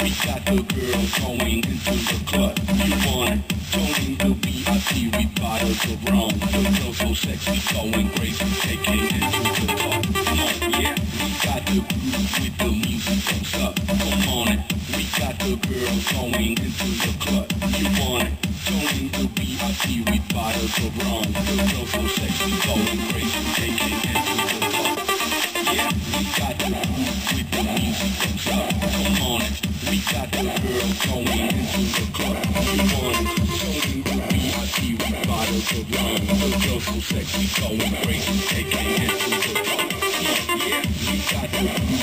We got the girl going into the club. You want it? Joining the VIP, we bottles of rum. The girl so sexy, going crazy, taking into the club. Come on, yeah. We got the groove with the music comes up. Come on, it. We got the girl going into the club. You want it? Joining the VIP, we bottles of rum. The girl so sexy, going crazy, taking so blind, so joyful, sexy, going crazy, taking it to the top. Yeah, yeah, we got the.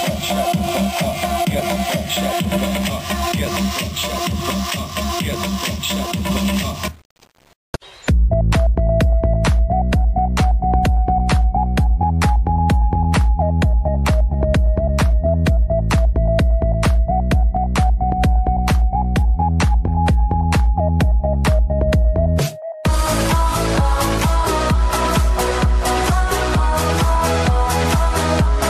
Get the fuck shut the up. Get the fuck shut the up. Get the fuck shut up.